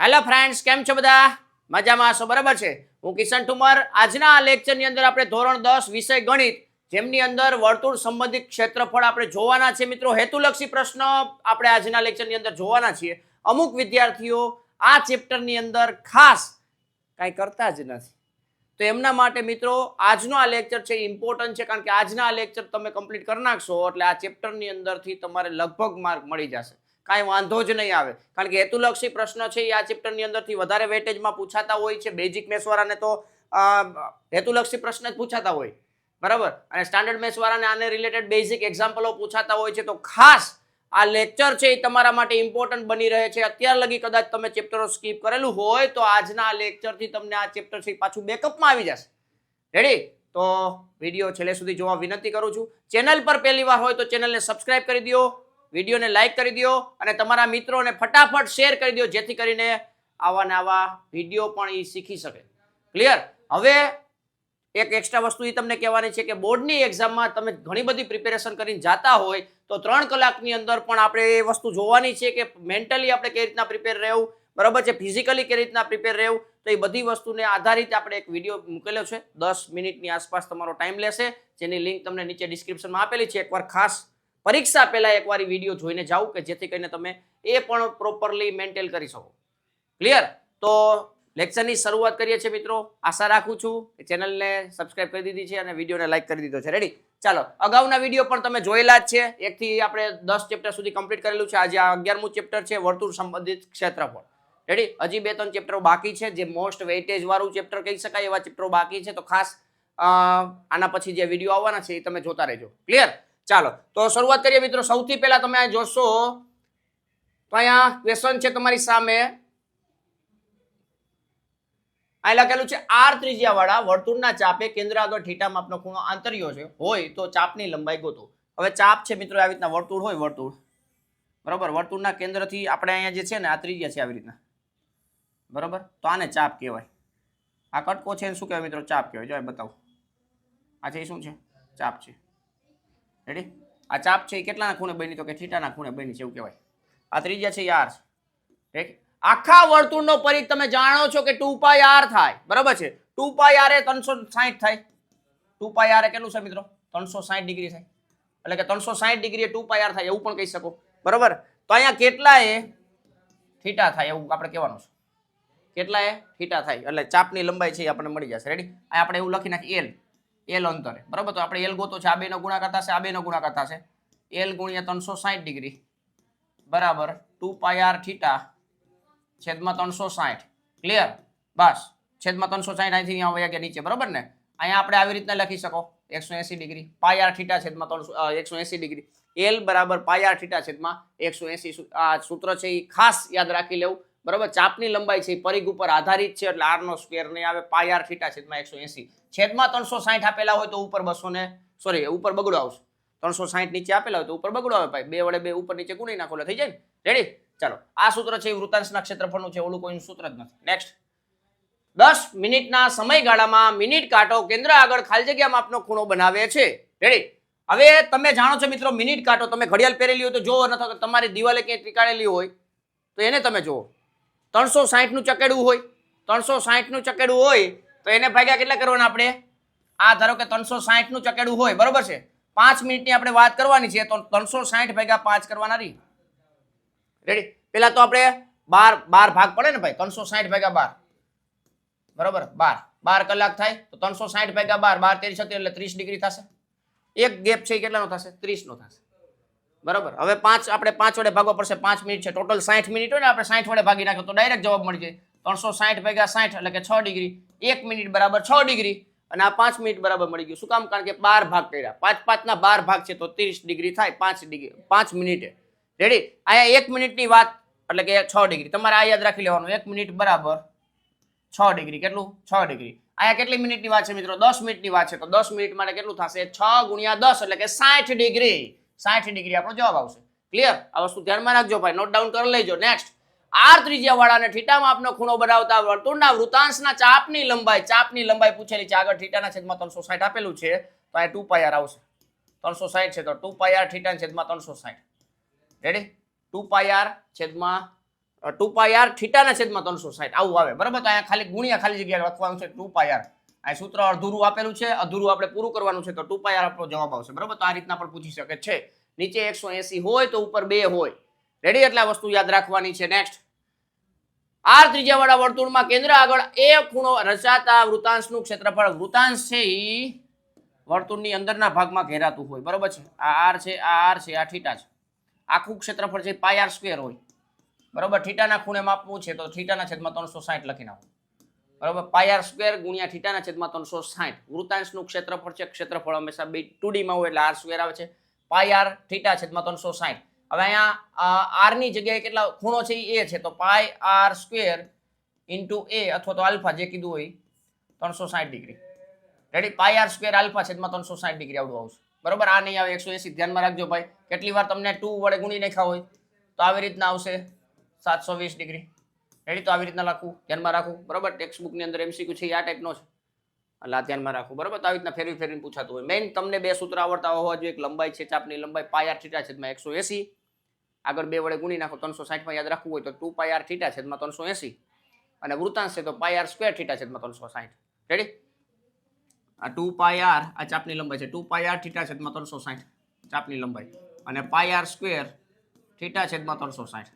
Hello friends કેમ છો બધા? મજામાં છો બરાબર છે? હું કિશન ઠુમર. આજના આ લેક્ચરની અંદર આપણે ધોરણ દસ વિષય ગણિત, જેમની અંદર વર્તુળ સંબંધિત ક્ષેત્રફળ આપણે જોવાના છે મિત્રો. હેતુલક્ષી પ્રશ્ન આપણે આજના લેક્ચરની અંદર જોવાના છીએ. અમુક વિદ્યાર્થીઓ આ ચેપ્ટરની અંદર ખાસ કાંઈ કરતા જ નથી. તો એમના માટે મિત્રો, આજનો આ લેક્ચર છે ઇમ્પોર્ટન્ટ છે, કારણ કે આજના આ લેક્ચર તમે કમ્પ્લીટ કરી નાખશો, એટલે આ ચેપ્ટરની અંદરથી તમારે લગભગ માર્ક મળી જશે. કાંઈ વાંધો જ નહીં આવે. કારણ કે હેતુલક્ષી પ્રશ્ન છે એ આ ચેપ્ટરની અંદરથી વધારે વેટેજમાં પૂછાતા હોય છે. બેઝિક મેથ્સવાળાને તો હેતુલક્ષી પ્રશ્ન જ પૂછાતા હોય. બરાબર? અને સ્ટાન્ડર્ડ મેસવાળાને આને રિલેટેડ બેઝિક એક્ઝામ્પલો પૂછાતા હોય છે. તો ખાસ આ લેક્ચર છે એ તમારા માટે ઇમ્પોર્ટન્ટ બની રહે છે. અત્યાર લગી કદાચ તમે ચેપ્ટરો સ્કીપ કરેલું હોય તો આજના આ લેક્ચરથી તમને આ ચેપ્ટર છે પાછું બેકઅપમાં આવી જશે. રેડી તો વીડિયો છેલ્લે સુધી જોવા વિનંતી કરું છું. ચેનલ પર પહેલી વાર હોય તો ચેનલને સબસ્ક્રાઇબ કરી દો વિડીયોને લાઈક કરી દો અને તમારા મિત્રોને ફટાફટ શેર કરી દો જેથી કરીને આવા ને આવા વીડિયો પણ એ શીખી શકે. ક્લિયર હવે એક એક્સ્ટ્રા વસ્તુ એ તમને કહેવાની છે કે બોર્ડની એક્ઝામમાં તમે ઘણી બધી પ્રિપેરેશન કરીને જાતા હોય તો ત્રણ કલાકની અંદર પણ આપણે એ વસ્તુ જોવાની છે કે મેન્ટલી આપણે કઈ રીતના પ્રિપેર રહેવું, બરાબર છે? ફિઝિકલી કઈ રીતના પ્રિપેર રહેવું, તો એ બધી વસ્તુને આધારિત આપણે એક વીડિયો મૂકેલો છે. દસ મિનિટની આસપાસ તમારો ટાઈમ લેશે, જેની લિંક તમને નીચે ડિસ્ક્રિપ્શનમાં આપેલી છે. એકવાર ખાસ પરીક્ષા પહેલાં એકવાર વીડિયો જોઈને જાઓ કે જેથી કરીને તમે એ પણ પ્રોપરલી મેન્ટેન કરી શકો. ક્લિયર તો લેક્ચરની શરૂઆત કરીએ છીએ મિત્રો. આશા રાખું છું કે ચેનલને સબસ્ક્રાઇબ કરી દીધી છે અને વિડીયોને લાઈક કરી દીધો છે. રેડી ચાલો, અગાઉના વીડિયો પણ તમે જોયેલા જ છે. એકથી આપણે દસ ચેપ્ટર સુધી કમ્પ્લીટ કરેલું છે. આજે આ અગિયારમું ચેપ્ટર છે, વર્તુળ સંબંધિત ક્ષેત્રફળ. રેડી હજી બે ત્રણ ચેપ્ટરો બાકી છે. જે મોસ્ટ વેઇટેજ વાળું ચેપ્ટર કહી શકાય, એવા ચેપ્ટરો બાકી છે. તો ખાસ આના પછી જે વીડિયો આવવાના છે એ તમે જોતા રહેજો. ક્લિયર ચાલો, તો શરૂઆત કરીએ મિત્રો. સૌથી પહેલા તમે આ જોશો, તો અહીંયા ક્વેશ્ચન છે તમારી સામે. અહીં લખેલું છે, આર ત્રિજ્યા વાળા વર્તુળના ચાપે કેન્દ્ર આગળ થીટા માપનો ખૂણો આંતર્યો છે. હોય તો ચાપની લંબાઈ ગોતો. હવે ચાપ છે મિત્રો, આવી રીતના વર્તુળ હોય, વર્તુળ. બરોબર? વર્તુળના કેન્દ્રથી આપણે અહીંયા જે છે ને, આ ત્રિજ્યા છે આવી રીતના. બરોબર? તો આને ચાપ કહેવાય. આ કટકો છે શું કહેવાય મિત્રો? ચાપ કહેવાય. જો બતાવો. આ છે શું છે? ચાપ છે. રેડી આ ચાપ છે એ કેટલાના ખૂણે બની? તો કે થીટાના ખૂણે બની છે, એવું કહેવાય. આ ત્રીજા છે આર છે. આખા વર્તુળનો પરિઘ તમે જાણો છો કે ટુ પાય આર થાય. બરાબર છે? ટુ પાય આર એ ત્રણસો સાહીઠ થાય. ટુ પાય આર એ કેટલું છે મિત્રો? ત્રણસો સાહીઠ ડિગ્રી થાય. એટલે કે ત્રણસો સાહીઠ ડિગ્રી ટુ પાય આર થાય, એવું પણ કહી શકો. બરાબર? તો અહીંયા કેટલા એ થીટા થાય, એવું આપણે કહેવાનું છે. કેટલા એ થીટા થાય. એટલે ચાપની લંબાઈ છે એ આપણને મળી જશે. રેડી અહીંયા આપણે એવું લખી નાખીએ એલ એલ અંતરે. બરાબર? તો આપણે એલ ગોતો છે. આ બેનો ગુણાકાર થશે, આ બેનો ગુણાકાર થશે. એલ ગુણ્યા ત્રણસો સાહીઠ ડિગ્રી. બરાબર? ટુ પાય આર થીટા છેદમાં ત્રણસો સાહીઠ ક્લિયર બસ. છેદમાં ત્રણસો સાહીઠ અહીંથી અહીંયા વયા ગયા નીચે. બરાબર ને? અહીંયા આપણે આવી રીતના લખી શકો. એકસો એસી ડિગ્રી. પાય આર થીટા છેદમાં ત્રણસો એકસો એસી ડિગ્રી. એલ બરાબર પાય આર થીટા છેદમાં એકસો એસી આ સૂત્ર છે એ ખાસ યાદ રાખી લેવું. બરાબર? ચાપની લંબાઈ છે પરિઘ ઉપર આધારિત છે, એટલે આરનો સ્ક્વેર નહીં આવે પાય આર થીટા છેદમાં એકસો એસી. છેદમાં ત્રણસો સાહીઠ આપેલા હોય તો ઉપર બસો ને, સોરી, ઉપર બગડો આવશે. ત્રણસો સાહીઠ નીચે આપેલા હોય તો ઉપર બગડો આવે ભાઈ. બે વડે બે ઉપર નીચે ગુણી નાખો થઈ જાય ને. રેડી ચાલો. આ સૂત્ર છે એ વૃતાંશના ક્ષેત્રફળનું છે, ઓલું કોઈનું સૂત્ર જ નથી. નેક્સ્ટ દસ મિનિટના સમયગાળામાં મિનિટ કાંટો કેન્દ્ર આગળ ખાલી જગ્યા માપનો ખૂણો બનાવે છે. રેડી હવે તમે જાણો છો મિત્રો, મિનિટ કાંટો તમે ઘડિયાળ પહેરેલી હોય તો જોવો ન તો તમારી દિવાલે ક્યાંય ટીકાળેલી હોય તો એને તમે જુઓ. ત્રણસો સાહીઠનું ચકેડું હોય. ત્રણસો સાહીઠનું ચકેડું હોય તો એને ભાગ્યા કેટલા કરવાના આપણે? આ ધારો કે ત્રણસો સાહીઠનું ચકેડું હોય, બરોબર છે? પાંચ મિનિટની આપણે વાત કરવાની છે તો ત્રણસો સાહીઠ ભાગ્યા પાંચ કરવાના રહી રેડી પેલા તો આપણે બાર બાર ભાગ પડે ને ભાઈ, ત્રણસો સાહીઠ ભાગ્યા બાર. બરોબર? બાર. બાર કલાક થાય તો ત્રણસો સાહીઠ ભાગ્યા બાર બાર તેરી સત્તર એટલે ત્રીસ ડિગ્રી થશે. એક ગેપ છે એ કેટલાનો થશે? ત્રીસનો થશે. બરાબર. હવે પાંચ, આપણે પાંચ વડે ભાગવા પડશે, પાંચ મિનિટ છે. ટોટલ સાઠ મિનિટ હોય ને, આપણે સાઠ વડે ભાગી નાખીએ તો ડાયરેક્ટ જવાબ મળી જાય. ત્રણસો સાઠ ભાગ્યા સાઠ, એટલે કે છ ડિગ્રી. એક મિનિટ બરાબર છ ડિગ્રી. અને આ પાંચ મિનિટ બરાબર મળી ગયું. શું કામ? કારણ કે બાર ભાગ કર્યા. પાંચ, પાંચના બાર ભાગ છે તો ત્રીસ ડિગ્રી થાય, પાંચ ડિગ્રી, પાંચ મિનિટે. રેડી અહીંયા એક મિનિટની વાત, એટલે કે છ ડિગ્રી. તમારે આ યાદ રાખી લેવાનું. એક મિનિટ બરાબર છ ડિગ્રી. કેટલું? છ ડિગ્રી. અહીંયા કેટલી મિનિટની વાત છે મિત્રો? દસ મિનિટની વાત છે. તો દસ મિનિટ માટે કેટલું થશે? છ ગુણ્યા દસ, એટલે કે સાઠ ડિગ્રી. સાઠ ડિગ્રી આપણો જવાબ આવશે. ક્લિયર આ વસ્તુ ધ્યાનમાં રાખજો ભાઈ નોટ ડાઉન કરી લેજો. નેક્સ્ટ આર ત્રિજ્યાવાળાને ઠીટામાં આપનો ખૂણો બનાવતા વર્તુળના વૃતાંશના ચાપની લંબાઈ ચાપની લંબાઈ પૂછેલી છે. આગળ થીટાના છેદમાં ત્રણસો સાઠ આપેલું છે. તો આ ટુ પાયર આવશે. ત્રણસો સાઠ છે તો ટુ આર થીટાના છેદમાં ત્રણસો સાઠ. રેડી ટુ આર છેદમાં ટુ આર થીટાના છેદમાં ત્રણસો સાઠ. આવું આવે. બરાબર? તો અહીંયા ખાલી ગુણ્યા ખાલી જગ્યાએ લખવાનું છે ટુ આર આ સૂત્ર અધૂરું આપેલું છે, અધૂરું આપણે પૂરું કરવાનું છે, તો ટુ પાય આપણો જવાબ આવશે. બરાબર? તો આ રીતના પણ પૂછી શકે છે. નીચે એકસો એસી હોય તો ઉપર બે હોય. રેડી એટલે વસ્તુ યાદ રાખવાની છે. નેક્સ્ટ આર ત્રિજ્યાવાળા વર્તુળમાં કેન્દ્ર આગળ એ ખૂણો રચાતા વૃતાંશનું ક્ષેત્રફળ વૃતાંશ છે વર્તુળ વર્તુળની અંદરના ભાગમાં ઘેરાતું હોય. બરોબર છે? આ આર છે, આ આર છે, આ થીટા છે. આખું ક્ષેત્રફળ છે પાય આર સ્ક્વેર હોય. બરોબર? થીટાના ખૂણે માપવું છે તો થીટાના છેદમાં ત્રણસો સાઠ લખી નાખો. બરોબર? પાય આર સ્ક્વેર ગુણ્યા થીટાના છેદમાં ત્રણસો સાઠ વૃતાંશનું ક્ષેત્રફળ છે, ક્ષેત્રફળ હંમેશા બે ટુ ડીમાં હોય એટલે આર સ્ક્વેર આવે છે. પાય આર થીટા છેદમાં ત્રણસો સાઠ હવે અહીંયા આરની જગ્યાએ કેટલા ખૂણો છે? એ છે. તો pi R square into A અથવા તો આલ્ફા જે કીધું હોય, ત્રણસો સાઠ degree. Ready pi R square alpha છેદમાં ત્રણસો સાઠ ડિગ્રી આવડું આવશે. બરોબર? આ નહીં આવે, એકસો એસી. ધ્યાનમાં રાખજો ભાઈ. કેટલી વાર તમને ટુ વડે ગુણી નાખ્યા હોય, તો આવી રીતના આવશે સાતસો વીસ ડિગ્રી. રેડી તો આવી રીતના લખવું ધ્યાનમાં રાખવું બરોબર? ટેક્સ્ટ બુકની અંદર એમસીક્યુ છે આ ટાઈપનો છે. એટલે આ ધ્યાનમાં રાખવું બરાબર? આવી રીતના ફેરવી ફેરવીને પૂછાતું હોય. મેઇન તમને બે સૂત્ર આવડતા હોવા જોઈએ. એક લંબાઈ છે, ચાપની લંબાઈ પાય આર થીટા છેદમાં એકસો એસી. આગળ બે વડે ગુણી નાખો, ત્રણસો સાઠમાં યાદ રાખવું હોય તો ટુ પાય આર થીટા છેદમાં ત્રણસો એસી. અને વૃતાંશ છે તો પાય આર સ્ક્વેર થીટા છેદમાં ત્રણસો સાઠ. રેડી આ ટુ પાય આર આ ચાપની લંબાઈ છે. ટુ પાય આર થીટા છેદમાં ત્રણસો સાઠ. ચાપની લંબાઈ. અને પાય આર સ્ક્વેર થીટા છેદમાં ત્રણસો સાઠ.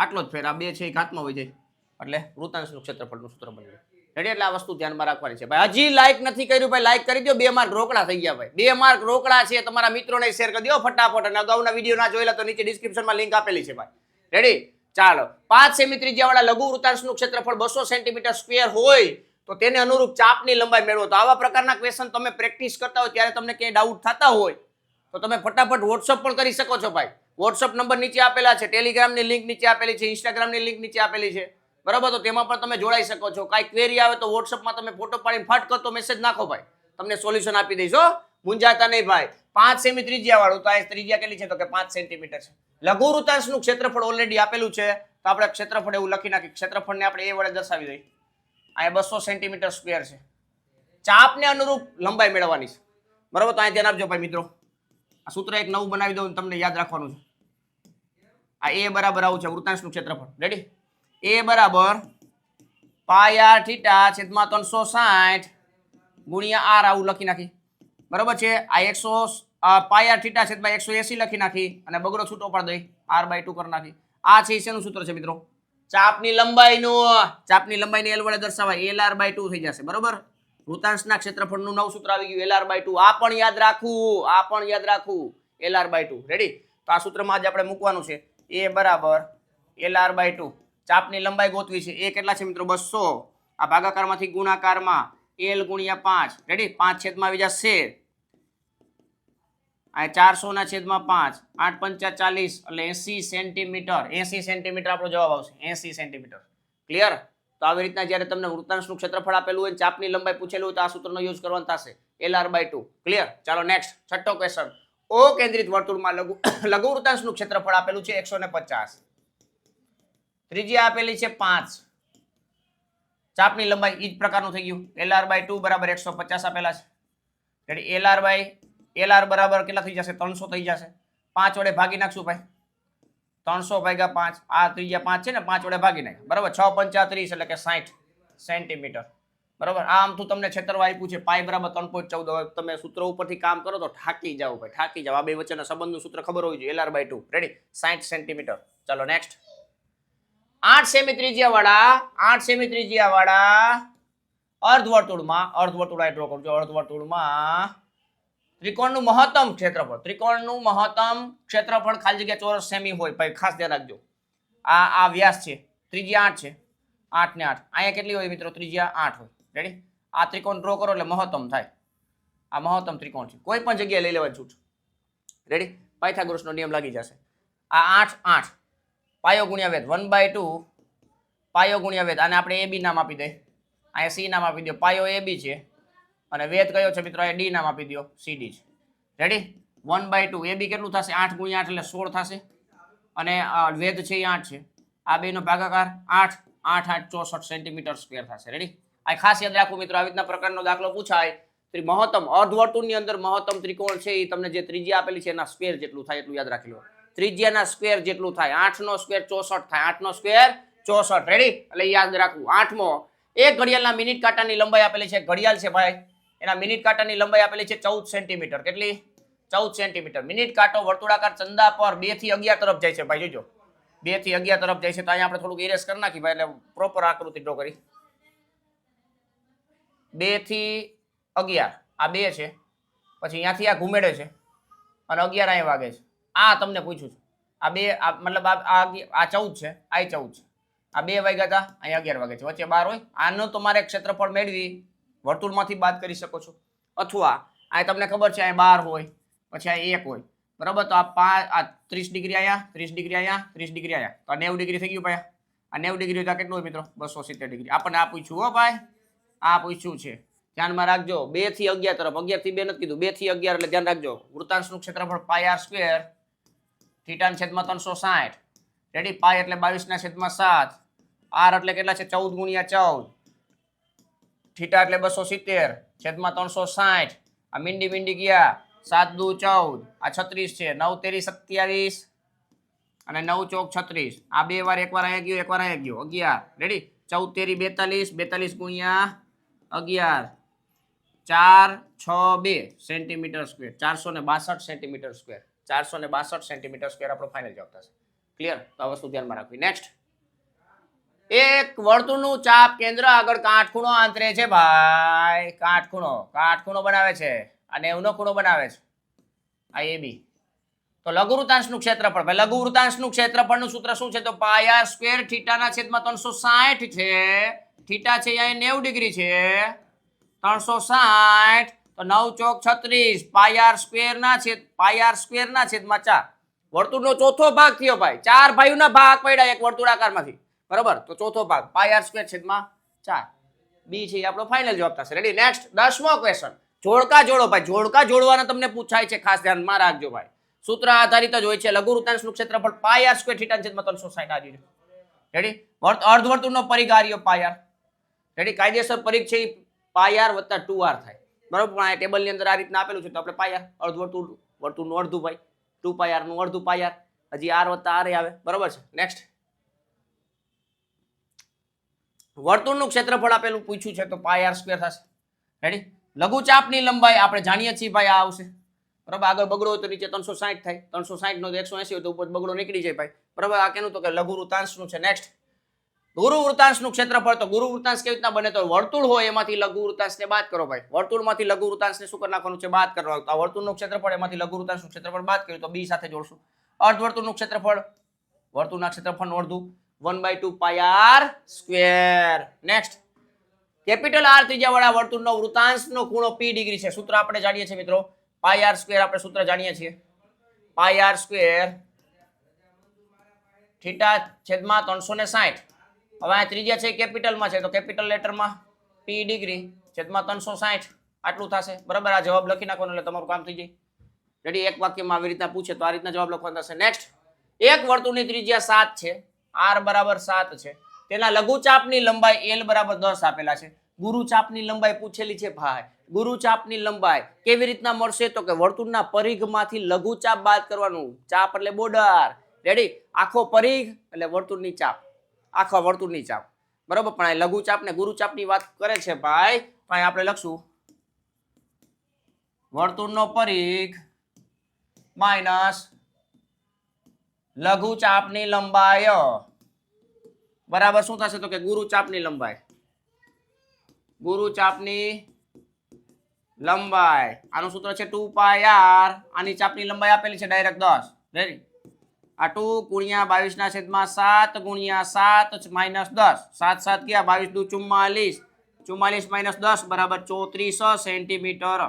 આટલો જ ફેર. આ બે છે, એક હાથમાં હોય જાય એટલે વૃતાંશનું ક્ષેત્રફળનું સૂત્ર બની જાય રેડી એટલે આ વસ્તુ ધ્યાનમાં રાખવાની છે. ભાઈ, હજી લાઈક નથી કર્યું, ભાઈ લાઈક કરી દો બે માર્ક રોકડા થઈ ગયા, ભાઈ. બે માર્ક રોકડા છે. તમારા મિત્રોને શેર કરી દો ફટાફટ. અને અગાઉના વીડિયો ના જોયેલા તો નીચે ડિસ્ક્રિપ્શનમાં લિંક આપેલી છે, ભાઈ. રેડી ચાલો. પાંચ સેમી ત્રિજ્યાવાળા લઘુ વૃતાંશનું ક્ષેત્રફળ બસો સેન્ટીમીટર સ્ક્વેર હોય તો તેને અનુરૂપ ચાપની લંબાઈ મેળવો. તો આવા પ્રકારના ક્વેશ્ચન તમે પ્રેક્ટિસ કરતા હોય, ત્યારે તમને ક્યાંય ડાઉટ થતા હોય તો તમે ફટાફટ વોટ્સઅપ પણ કરી શકો છો ભાઈ. વોટ્સઅપ નંબર નીચે આપેલા છે ટેલિગ્રામની લિંક નીચે આપેલી છે ઇન્સ્ટાગ્રામની લિંક નીચે આપેલી છે. બરાબર? તો તેમાં પણ તમે જોડાઈ શકો છો. કાંઈ ક્વેરી આવે તો વોટ્સઅપમાં તમે ફોટો પાડીને ફાટ કરતો મેસેજ નાખો ભાઈ. તમને સોલ્યુશન આપી દઈશ, હો. મૂંઝાતા નહીં ભાઈ. પાંચ સેમી ત્રિજ્યા વાળું તો આ ત્રિજ્યા કેટલી છે? તો કે પાંચ સેન્ટીમીટર છે. લઘુ વૃતાંશનું ક્ષેત્રફળ ઓલરેડી આપેલું છે. તો આપણે ક્ષેત્રફળ એવું લખી નાખી ક્ષેત્રફળને આપણે એ વડે દર્શાવી દઈએ. અહીંયા બસો સેન્ટીમીટર સ્ક્વેર છે. ચાપને અનુરૂપ લંબાઈ મેળવવાની છે. બરાબર? તો અહીંયા ધ્યાન આપજો ભાઈ મિત્રો. આ સૂત્ર એક નવું બનાવી દઉં તમને યાદ રાખવાનું છે. આ એ બરાબર આવું છે વૃતાંશનું ક્ષેત્રફળ. રેડી એ બરાબર પાય આર થીટા છેદમાં ત્રણસો સાઠ ગુણ્યા આર આવું લખી નાખી. બરાબર છે? આ એકસો પાય આર થીટા છેદમાં એકસો એસી લખી નાખી અને બગડો છૂટો પણ દઈ. આર બાય ટુ કરી નાખી. આ છે શેનું સૂત્ર છે મિત્રો? ચાપની લંબાઈનું, ચાપની લંબાઈને એલ વડે દર્શાવાય એલ આર બાય ટુ થઈ જશે. બરોબર? વૃતાંશના ક્ષેત્રફળનું નવું સૂત્ર આવી ગયું એલ આર બાય ટુ આ પણ યાદ રાખવું, આ પણ યાદ રાખવું. L R by two ready તો આ સૂત્રમાં આજે આપણે મૂકવાનું છે. એ બરાબર એલ આર બાય ટુ ચાપની લંબાઈ ગોતવી છે. એ કેટલા છે મિત્રો? બસો. આ ભાગાકારમાંથી ગુણાકારમાં એલ ગુણ્યા પાંચ. રેડી પાંચ છેદમાં આવી જશે. આ ચારસો ના છેદમાં પાંચ. આઠ પંચા ચાલીસ એટલે એસી સેન્ટીમીટર. એસી સેન્ટીમીટર આપણો જવાબ આવશે. એસી સેન્ટીમીટર. ક્લિયર તો આવી રીતના જ્યારે તમને વૃત્તાંશનું ક્ષેત્રફળ આપેલું હોય ચાપની લંબાઈ પૂછેલું હોય તો આ સૂત્રનો યુઝ કરવાનો થશે. L R by two clear ચાલો નેક્સ્ટ છઠ્ઠો ક્વેશ્ચન ઓ કેન્દ્રિત વર્તુળમાં લઘુ લઘુ વૃત્તાંશનું ક્ષેત્રફળ આપેલું છે એકસો ને પચાસ. ત્રીજી આપેલી છે પાંચ. ચાપની લંબાઈ એ જ પ્રકારનું થઈ ગયું. એલ આર બાય ટુ બરાબર એકસો પચાસ આપેલા છે. એટલે L R by L R બરાબર કેટલા થઈ જશે? ત્રણસો થઈ જશે. પાંચ વડે ભાગી નાખશું ભાઈ. ત્રણસો ભાગ્યા પાંચ. આ ત્રીજા પાંચ છે ને, પાંચ વડે ભાગી નાખ્યા. બરાબર? છ પંચાત્રીસ એટલે કે સાઠ સેન્ટીમીટર. બરાબર? આ આમ તો તમને છેતરવા આપ્યું છે, પાય બરાબર ત્રણ પોઈન્ટ ચૌદ. હવે તમે સૂત્ર ઉપરથી કામ કરો તો ઠાકી જાઓ ભાઈ, ઠાકી જાઓ. આ બે વચ્ચેના સંબંધનું સૂત્ર ખબર હોવી જોઈએ. L R by two ready સાઠ સેન્ટીમીટર. ચાલો નેક્સ્ટ આઠ સેમી ત્રિજ્યા વાળા આઠ સેમી ત્રિજ્યા વાળા અર્ધવર્તુળમાં અર્ધવર્તુળ આ ડ્રો કરજો. અર્ધવર્તુળમાં ત્રિકોણનું મહત્તમ ક્ષેત્રફળ. ત્રિકોણનું મહત્તમ ક્ષેત્રફળ ખાલી જગ્યા ચોરસ સેમી હોય ભાઈ, ખાસ ધ્યાન રાખજો. આ આ વ્યાસ છે. ત્રિજ્યા આઠ છે. આઠ ને આઠ. અહીંયા કેટલી હોય મિત્રો? ત્રિજ્યા આઠ હોય. રેડી આ ત્રિકોણ ડ્રો કરો એટલે મહત્તમ થાય. આ મહત્તમ ત્રિકોણ છે. કોઈ પણ જગ્યાએ લઈ લેવા છૂટ રેડી પાયથાગોરસનો નિયમ લાગી જશે. આ આઠ આઠ. પાયો ગુણ્યા વેદ વન બાય ટુ પાયો ગુણ્યા વેદ આને આપણે એ બી નામ આપી દઈએ અહીંયા સી નામ આપી દો. પાયો એ બી છે. અને વેદ કયો છે મિત્રો? એ ડી નામ આપી દો સીડી છે. Ready one by two A B કેટલું થશે? આઠ ગુણ્યા આઠ એટલે સોળ થશે. અને વેદ છે એ આઠ છે. આ બેનો ભાગાકાર આઠ આઠ આઠ, ચોસઠ સેન્ટીમીટર સ્ક્વેર થશે. રેડી આ ખાસ યાદ રાખવું મિત્રો, આવી રીતના પ્રકારનો દાખલો પૂછાય મહત્તમ અર્ધવર્તુળની અંદર મહત્તમ ત્રિકોણ છે એ તમને જે ત્રિજ્યા આપેલી છે એના સ્ક્વેર જેટલું થાય એટલું યાદ રાખી લો. ત્રિજ્યાના સ્ક્વેર જેટલું થાય. આઠનો સ્ક્વેર ચોસઠ થાય. આઠનો સ્ક્વેર ચોસઠ. રેડી એટલે યાદ રાખવું. આઠમો, એક ઘડિયાળના મિનિટ કાંટાની લંબાઈ આપેલી છે. ઘડિયાળ છે ભાઈ એના મિનિટ કાંટાની લંબાઈ આપેલી છે ચૌદ સેન્ટીમીટર. કેટલી? ચૌદ સેન્ટીમીટર. મિનિટ કાંટો વર્તુળાકાર ચંદા પર બેથી અગિયાર તરફ જાય છે ભાઈ, જોજો. બેથી અગિયાર તરફ જાય છે, તો અહીંયા આપણે થોડુંક ઇરેસ કરી નાખી ભાઈ, એટલે પ્રોપર આકૃતિ ડ્રો કરી. બેથી અગિયાર. આ બે છે. પછી અહીંયાથી આ ઘુમેડે છે. અને અગિયાર અહીંયા વાગે છે. આ તમને પૂછું છું. આ બે, આ મતલબ આ આ ચૌદ છે, આ ચૌદ છે. આ બે વાગ્યા હતા, અહીંયા અગિયાર વાગે છે. વચ્ચે બાર હોય. આનું તમારે ક્ષેત્રફળ મેળવી વર્તુળમાંથી બાદ કરી શકો છો. અથવા આ તમને ખબર છે અહીંયા બાર હોય, પછી આ એક હોય. બરાબર? તો આ પાંચ આ ત્રીસ ડિગ્રી આયા, ત્રીસ ડિગ્રી આયા, ત્રીસ ડિગ્રી આયા. તો આ નેવું ડિગ્રી થઈ ગયું ભાઈ. આ નેવું ડિગ્રી તો કેટલું હોય મિત્રો? બસો સિત્તેર ડિગ્રી. આપણને આ પૂછ્યું હો ભાઈ. આ પૂછ્યું છે. ધ્યાનમાં રાખજો, બેથી અગિયાર તરફ. અગિયારથી બે નથી કીધું. બેથી અગિયાર એટલે ધ્યાન રાખજો. વૃતાંશનું ક્ષેત્રફળ પાય આર સ્ક્વેર. થીટાન છેદમાં ત્રણસો સાઠ. રેડી? પાય એટલે બાવીસના છેદમાં સાત. આર એટલે કેટલા છે? ચૌદ ગુણ્યા ચૌદ. થીટા એટલે બસો સિત્તેર, છેદમાં ત્રણસો સાઠ, આ મીંડી મીંડી ગયા, સાત દુ ચૌદ, આ છત્રીસ છે, નવ તેરી સત્યાવીસ અને નવ ચોક છત્રીસ. આ બે વાર એકવાર અહીંયા ગયો, એકવાર અહીંયા ગયો. અગિયાર. રેડી ચૌદ તેરી બેતાલીસ બેતાલીસ ગુણ્યા અગિયાર. ચાર, છ, બે સેન્ટીમીટર સ્ક્વેર. ચારસો ને બાસઠ સેન્ટીમીટર સ્ક્વેર. ચારસો ને બાસઠ સેન્ટીમીટર સ્ક્વેર આપણો ફાઇનલ જવાબ થશે. ક્લિયર તો આ વસ્તુ ધ્યાનમાં રાખવી. નેક્સ્ટ એક વર્તુળનું ચાપ કેન્દ્ર આગળ કાટખૂણો આંતરે છે ભાઈ. કાટખૂણો કાટખૂણો બનાવે છે અને એવનો ખૂણો બનાવે છે. આ એ બી. તો લઘુવૃતાંશનું ક્ષેત્રફળ, ભાઈ લઘુવૃતાંશનું ક્ષેત્રફળનું સૂત્ર શું છે? તો પાયા સ્ક્વેર થીટાના છેદમાં ત્રણસો સાઠ છે. થીટા છે અહીંયા નેવું ડિગ્રી છે. ત્રણસો સાઠ તો નવ ચોક છત્રીસ પાયાર સ્ક્વેરના છેદ પાયાર સ્ક્વેરના છેદમાં ચાર. વર્તુળનો ચોથો ભાગ થયો ભાઈ. ચાર ભાઈઓના ભાગ પડ્યા એક વર્તુળાકારમાંથી. બરોબર? તો ચોથો ભાગ પાય આર સ્ક્વેર છેદમાં ચાર. બી છે આપણો ફાઇનલ જવાબ થશે. રેડી નેક્સ્ટ દસમો ક્વેશ્ચન જોડકા જોડો ભાઈ, જોડકા જોડવાના તમને પૂછાય છે, ખાસ ધ્યાનમાં રાખજો ભાઈ. સૂત્ર આધારિત જ હોય છે, લઘુ વૃત્તાંશનું ક્ષેત્રફળ પાયાર સ્ક્વેર થીટા છેદમાં ત્રણસો સાઈઠ આવી રેડી અર્ધવર્તુળનો પરિઘ પાયાર રેડી કાયદેસર પરિઘ છે એ વત્તા ટુ આર થાય. બરોબર? પણ આ ટેબલની અંદર આ રીતના આપેલું છે, તો આપણે પાયાર અર્ધવર્તુળ, વર્તુળનું અડધું ભાઈ. ટુ પાયારનું અડધું પાયાર હજી આર વત્તા આર આવે. બરોબર છે? નેક્સ્ટ વર્તુળનું ક્ષેત્રફળ આપેલું પૂછ્યું છે, તો પાય આર સ્ક્વેર થશે. રેડી લઘુચાપની લંબાઈ આપણે જાણીએ છીએ ભાઈ આ આવશે. બરાબર? આગળ બગડો હોય તો નીચે ત્રણસો સાઠ થાય. ત્રણસો સાઠ નો એકસો એસી હોય તો ઉપર બગડો નીકળી જાય ભાઈ. બરાબર? આ કેનું તો કે લઘુ વૃતાંશનું છે. નેક્સ્ટ ગુરુ વૃતાંશનું ક્ષેત્રફળ તો ગુરુ વૃતાંશ કેવી રીતના બને? તો વર્તુળ હોય એમાંથી લઘુ વૃતાંશને બાદ કરો ભાઈ. વર્તુળમાંથી લઘુ વૃતાંશને શું કરી નાખવાનું છે? બાદ કરવાનું તો આ વર્તુળનું ક્ષેત્રફળ એમાંથી લઘુ વૃતાંશનું ક્ષેત્રફળ બાદ કર્યું. તો બી સાથે જોડશું. અર્ધવર્તુળનું ક્ષેત્રફળ. વર્તુળના ક્ષેત્રફળનું અડધું. One by two pi R square next capital R ત્રિજ્યા વાળા વર્તુળનો વૃતાંશનો ખૂણો પી ડિગ્રી છે. સૂત્ર આપણે જાણીએ છીએ મિત્રો. પાય આર સ્ક્વેર આપણે સૂત્ર જાણીએ છીએ. પાય આર સ્ક્વેર થીટા છેદમાં ત્રણસો ને સાઠ. હવે આ ત્રિજ્યા છે કેપિટલમાં છે. તો કેપિટલ લેટરમાં પી ડિગ્રી છેદમાં ત્રણસો સાઠ. આટલું થશે. બરાબર? આ જવાબ લખી નાખવાનો એટલે તમારું કામ થઈ જાય. રેડી એક વાક્યમાં આવી રીતના પૂછે તો આ રીતના જવાબ લખવાનો થશે. નેક્સ્ટ એક વર્તુળની ત્રિજ્યા સાત છે. આર બરાબર સાત છે. તેના લઘુચાપની લંબાઈ એલ બરાબર દસ આપેલા છે. ગુરુચાપની લંબાઈ પૂછેલી છે ભાઈ. ગુરુચાપની લંબાઈ કેવી રીતના મળશે? તો કે વર્તુળના પરિઘમાંથી લઘુચાપ બાદ કરવાનું. ચાપ એટલે બોર્ડર. રેડી આખો પરિઘ એટલે વર્તુળની ચાપ. આખા વર્તુળની ચાપ. બરોબર? પણ આ લઘુચાપ ને ગુરુચાપની વાત કરે છે ભાઈ. પણ આપણે લખશું. વર્તુળનો પરિઘ માઇનસ લઘુ ચાપની લંબાઈ. બરાબર શું થશે તો કે ગુરુ ચાપની લંબાઈ. ગુરુ ચાપની લંબાઈ. આનું સૂત્ર છે ટુ પાય આર. આની ચાપની લંબાઈ આપેલી છે ડાયરેક્ટ દસ. રેડી આ ટુ ગુણ્યા બાવીસ ના છેદમાં સાત ગુણ્યા સાત માઇનસ દસ. સાત સાત ગયા, બાવીસ દુ ચુમ્માલીસ. ચુમ્માલીસ માઇનસ દસ બરાબર ચોત્રીસ સેન્ટીમીટર.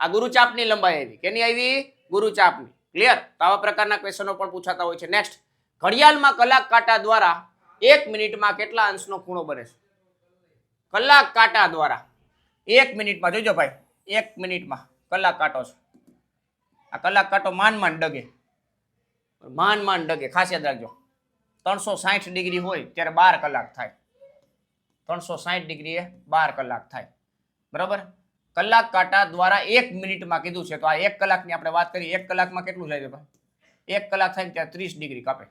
આ ગુરુચાપની લંબાઈ આવી. કેની આવી? ગુરુચાપની. ક્લિયર આવા પ્રકારના ક્વેશ્ચનો પણ પૂછાતા હોય છે. નેક્સ્ટ ઘડિયાળમાં કલાક કાંટા દ્વારા એક મિનિટમાં કેટલા અંશનો ખૂણો બને છે? કલાક કાંટા દ્વારા એક મિનિટમાં, જોજો ભાઈ, એક મિનિટમાં કલાક કાંટો છે. આ કલાક કાંટો માંડ માંડ ડગે. માંડ માંડ ડગે. ખાસ યાદ રાખજો. ત્રણસો સાઠ ડિગ્રી હોય ત્યારે બાર કલાક થાય. ત્રણસો સાઠ ડિગ્રીએ બાર કલાક થાય. બરાબર? કલાક કાંટા દ્વારા એક મિનિટમાં કીધું છે. તો આ એક કલાકની આપણે વાત કરીએ. એક કલાકમાં કેટલું જાય ભાઈ એક કલાક થાય ત્યાં ત્રીસ ડિગ્રી કાપે.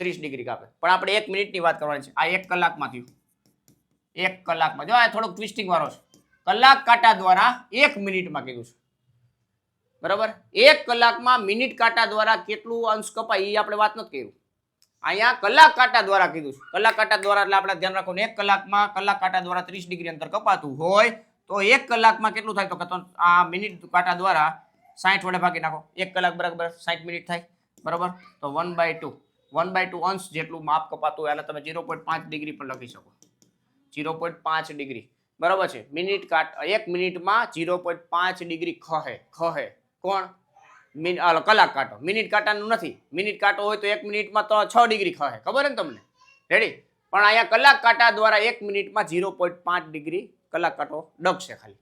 ત્રીસ ડિગ્રી કાપે. પણ આપણે એક મિનિટની વાત કરવાની છે. આ એક કલાકમાં થયું એક કલાકમાં. જો આ થોડોક ટ્વિસ્ટિંગ વાળો છે. કલાક કાંટા દ્વારા એક મિનિટમાં કીધું છે. બરાબર? એક કલાકમાં મિનિટ કાંટા દ્વારા કેટલું અંશ કપાય એ આપણે વાત નથી કર્યું અહીંયા કલાક કાંટા દ્વારા કીધું છે. કલાક કાંટા દ્વારા એટલે આપણે ધ્યાન રાખો એક કલાકમાં કલાક કાંટા દ્વારા ત્રીસ ડિગ્રી અંતર કપાતું હોય તો એક કલાકમાં કેટલું થાય? તો આ મિનિટ કાંટા દ્વારા સાઠ વડે ભાગી નાખો. એક કલાક બરાબર સાઠ મિનિટ થાય. બરાબર? તો one by two one by two અંશ જેટલું માપ કપાતું હોય, એટલે તમે ઝીરો પોઈન્ટ પાંચ ડિગ્રી પણ લખી શકો. ઝીરો પોઈન્ટ પાંચ ડિગ્રી. બરાબર છે? મિનિટ કાટ એક મિનિટમાં ઝીરો પોઈન્ટ પાંચ ડિગ્રી ખહે. ખહે. કોણ? કલાક કાંટો. મિનિટ કાંટાનું નથી. મિનિટ કાંટો હોય તો એક મિનિટમાં તો છ ડિગ્રી ખહે. ખબર ને તમને? રેડી પણ અહીંયા કલાક કાંટા દ્વારા એક મિનિટમાં ઝીરો પોઈન્ટ પાંચ ડિગ્રી કલાક કાંટો ડગશે ખાલી.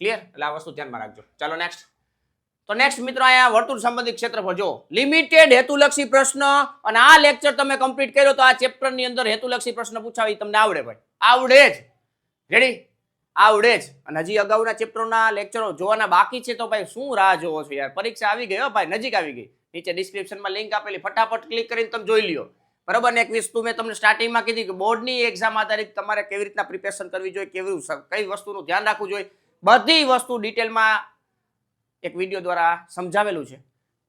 ક્લિયર એટલે આ વસ્તુ ધ્યાનમાં રાખજો. ચાલો નેક્સ્ટ તો નેક્સ્ટ મિત્રો અહીંયા વર્તુળ સંબંધિત ક્ષેત્રફળ જો લિમિટેડ હેતુલક્ષી પ્રશ્ન, અને આ લેક્ચર તમે કમ્પ્લીટ કર્યો તો આ ચેપ્ટરની અંદર હેતુલક્ષી પ્રશ્ન પૂછાવી તમને આવડે ભાઈ. આવડે જ. રેડી આવડે જ. અને હજી અગાઉના ચેપ્ટરોના લેક્ચરો જોવાના બાકી છે તો ભાઈ શું રાહ જોવો છો યાર? પરીક્ષા આવી ગઈ હો ભાઈ, નજીક આવી ગઈ. નીચે ડિસ્ક્રિપ્શનમાં લિંક આપેલી. ફટાફટ ક્લિક કરીને તમે જોઈ લ્યો. બરાબર ને? એક વસ્તુ મેં તમને સ્ટાર્ટિંગમાં કીધી કે બોર્ડની એક્ઝામ આધારિત તમારે કેવી રીતના પ્રિપેરેશન કરવી જોઈએ, કેવી કઈ વસ્તુનું ધ્યાન રાખવું જોઈએ, બધી વસ્તુ ડિટેલમાં એક વીડિયો દ્વારા સમજાવેલું છે.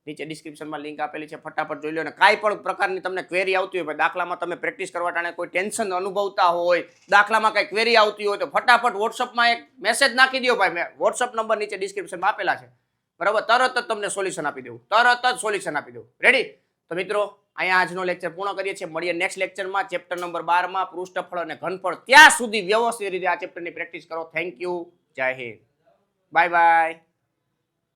નીચે ડિસ્ક્રિપ્શનમાં લિંક આપેલી છે, ફટાફટ જોઈ લો અને કાંઈ પણ પ્રકારની તમને ક્વેરી આવતી હોય દાખલામાં તમે પ્રેક્ટિસ કરવા ટાણે કોઈ ટેન્શન અનુભવતા હોય, દાખલામાં કંઈ ક્વેરી આવતી હોય તો ફટાફટ વોટ્સઅપમાં એક મેસેજ નાખી દો ભાઈ. મેં વોટ્સઅપ નંબર નીચે ડિસ્ક્રિપ્શનમાં આપેલા છે. બરાબર? તરત જ તમને સોલ્યુશન આપી દઉં તરત જ સોલ્યુશન આપી દઉં રેડી તો મિત્રો અહીંયા આજનો લેક્ચર પૂર્ણ કરીએ છીએ. મળીએ નેક્સ્ટ લેક્ચરમાં ચેપ્ટર નંબર બારમાં પૃષ્ઠફળ અને ઘનફળ. ત્યાં સુધી વ્યવસ્થિત રીતે આ ચેપ્ટરની પ્રેક્ટિસ કરો. થેન્ક યુ જય હિન્દ. Bye bye